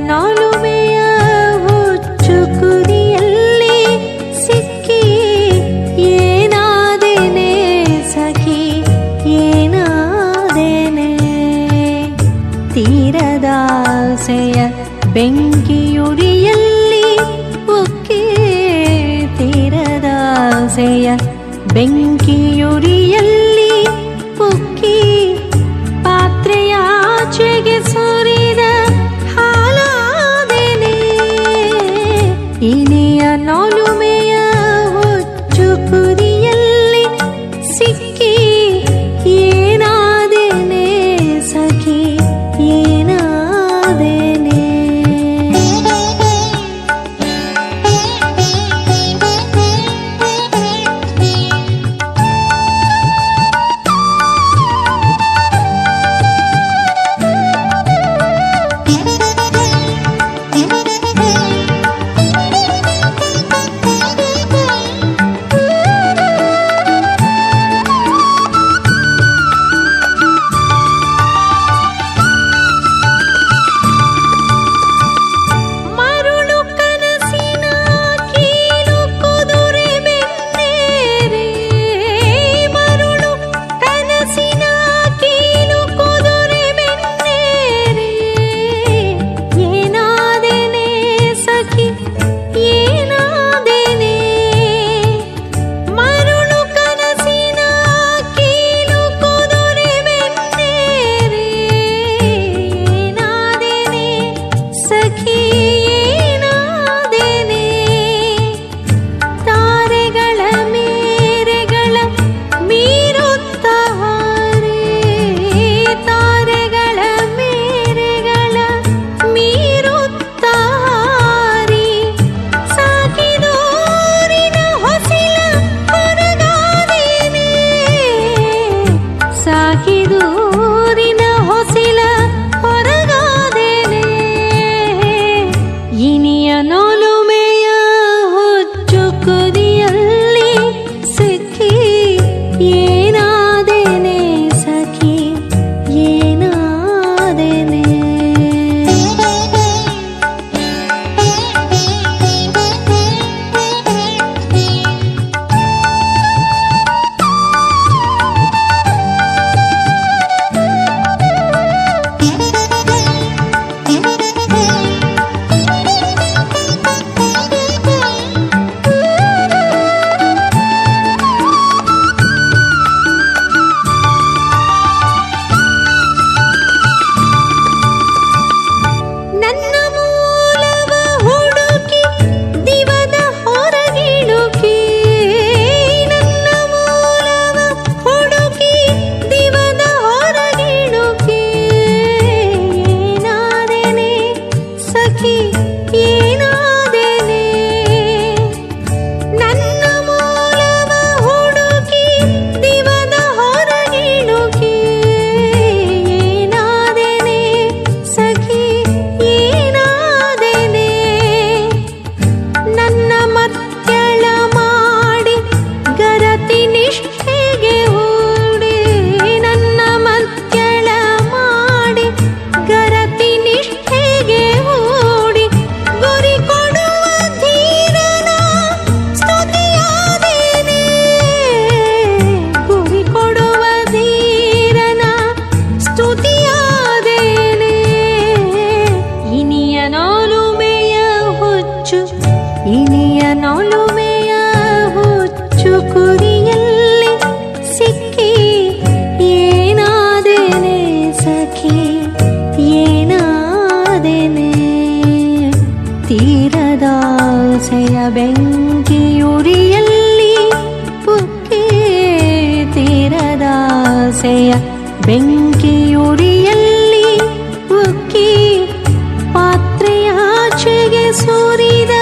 ನಾಲುಮೆಯ ಹುಚ್ಚು ಕುರಿಯಲ್ಲಿ ಸಿಕ್ಕಿ ಏನಾದೇನೆ ಸಖಿ ಏನಾದೇನೆ ತೀರದಾಸೆಯ ಬೆಂಕಿಯುರಿಯಲ್ಲಿ ಉಕ್ಕಿ ತೀರದಾಸೆಯ ಬೆಂಕಿಯುರಿಯಲ್ಲಿ yeni ಇನಿಯ ನೊಲುಮೆಯ ಕುರಿಯಲ್ಲಿ ಸಿಕ್ಕಿ ಏನಾದೇನೆ ಸಖಿ ಏನಾದೇನೆ ತೀರದಾಸೆಯ ಬೆಂಕಿಯುರಿಯಲ್ಲಿ ಪುಕ್ಕಿ ತೀರದಾಸೆಯ ಬೆಂಕಿಯುರಿಯಲ್ಲಿ ಉಕ್ಕಿ ಪಾತ್ರೆಯಾಚೆಗೆ ಸೂರಿದ